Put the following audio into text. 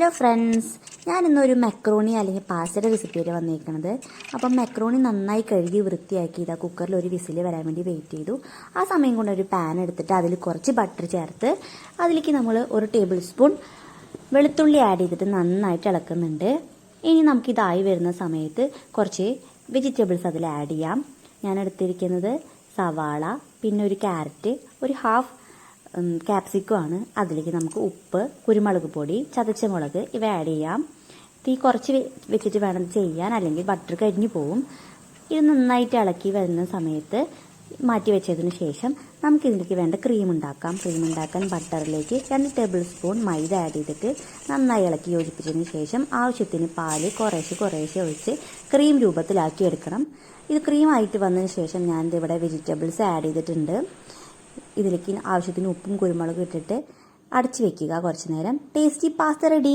Hello friends ഞാനിന്നൊരു macaroni അല്ലെങ്കിൽ പാസ്റ്റയുടെ റെസിപ്പിയിൽ വന്നിരിക്കുന്നത് അപ്പം മെക്രോണി നന്നായി കഴുകി വൃത്തിയാക്കി ഇതാ കുക്കറിൽ ഒരു വിസിൽ വരാൻ വേണ്ടി വെയിറ്റ് ചെയ്തു. ആ സമയം കൊണ്ട് ഒരു പാൻ എടുത്തിട്ട് അതിൽ കുറച്ച് ബട്ടർ ചേർത്ത് അതിലേക്ക് നമ്മൾ ഒരു ടേബിൾ സ്പൂൺ വെളുത്തുള്ളി ആഡ് ചെയ്തിട്ട് നന്നായിട്ട് ഇളക്കുന്നുണ്ട്. ഇനി നമുക്കിതായി വരുന്ന സമയത്ത് കുറച്ച് വെജിറ്റബിൾസ് അതിൽ ആഡ് ചെയ്യാം. ഞാൻ എടുത്തിരിക്കുന്നത് സവാള പിന്നെ ഒരു ക്യാരറ്റ് ഒരു ഹാഫ് ക്യാപ്സിക്കം ആണ്. അതിലേക്ക് നമുക്ക് ഉപ്പ് കുരുമുളക് പൊടി ചതച്ച മുളക് ഇവ ആഡ് ചെയ്യാം. തീ കുറച്ച് വെച്ചിട്ട് വേണം ചെയ്യാൻ. അല്ലെങ്കിൽ ബട്ടർ കരിഞ്ഞു പോവും. ഇത് നന്നായിട്ട് ഇളക്കി വരുന്ന സമയത്ത് മാറ്റി വെച്ചതിന് ശേഷം നമുക്ക് ഇതിലേക്ക് വേണ്ട ക്രീം ഉണ്ടാക്കാം. ക്രീം ഉണ്ടാക്കാൻ ബട്ടറിലേക്ക് രണ്ട് ടേബിൾ സ്പൂൺ മൈദ ആഡ് ചെയ്തിട്ട് നന്നായി ഇളക്കി യോജിപ്പിച്ചതിന് ശേഷം ആവശ്യത്തിന് പാൽ കുറേശ്ശെ കുറേശ്ശെ ഒഴിച്ച് ക്രീം രൂപത്തിലാക്കി എടുക്കണം. ഇത് ക്രീം ആയിട്ട് വന്നതിന് ശേഷം ഞാനിത് ഇവിടെ വെജിറ്റബിൾസ് ആഡ് ചെയ്തിട്ടുണ്ട്. ഇതിലേക്ക് ആവശ്യത്തിന് ഉപ്പും കുരുമുളകും ഇട്ടിട്ട് അടച്ചു വെക്കുക കുറച്ച് നേരം. Tasty pasta ready